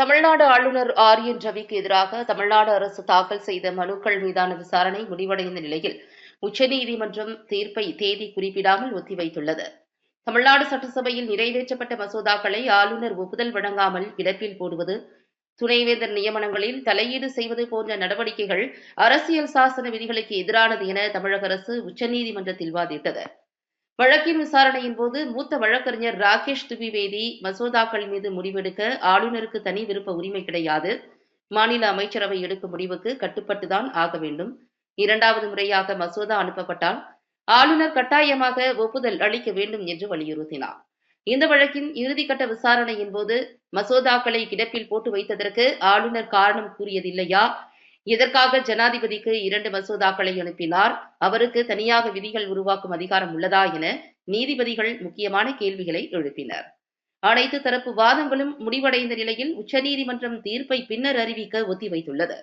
தமிழ்நாடு ஆளுநர் R N ரவிக்கு எதிராக தமிழ்நாடு அரசு தாக்கல் செய்த மனுக்கள் மீதான விசாரணை முடிவடைந்த நிலையில் உச்சநீதிமன்றம் தீர்ப்பை தேதி குறிப்பிடாமல் ஒத்திவைத்துள்ளது. தமிழ்நாடு சட்டசபையில் நிறைவேற்றப்பட்ட மசோதாக்களை ஆளுநர் ஒப்புதல் வழங்காமல் கிடப்பில் போடுவது துணைவேந்தர் நியமனங்களில் தலையீடு செய்வது போன்ற நடவடிக்கைகள் அரசியல் சாசன விதிகளுக்கு எதிரானது என தமிழக அரசு உச்சநீதிமன்றத்தில் வாதிட்டது. வழக்கின் விசாரணையின் போது மூத்த வழக்கறிஞர் ராகேஷ் துபிவேதி மசோதாக்கள் மீது முடிவெடுக்க ஆளுநருக்கு தனி விருப்ப உரிமை கிடையாது. மாநில அமைச்சரவை எடுக்கும் முடிவுக்கு கட்டுப்பட்டுதான் ஆக வேண்டும். இரண்டாவது முறையாக மசோதா அனுப்பப்பட்டால் ஆளுநர் கட்டாயமாக ஒப்புதல் அளிக்க வேண்டும் என்று வலியுறுத்தினார். இந்த வழக்கின் இறுதிக்கட்ட விசாரணையின் போது மசோதாக்களை கிடப்பில் போட்டு வைத்ததற்கு ஆளுநர் காரணம் கூறியதில்லையா? எதற்காக ஜனாதிபதிக்கு இரண்டு மசோதாக்களை அனுப்பினார் அவருக்கு தனியாக விதிகள் உருவாக்கும் அதிகாரம் உள்ளதா என நீதிபதிகள் முக்கியமான கேள்விகளை எழுப்பினர். அனைத்து தரப்பு வாதங்களும் முடிவடைந்த நிலையில் உச்சநீதிமன்றம் தீர்ப்பை பின்னர் அறிவிக்க ஒத்திவைத்துள்ளது.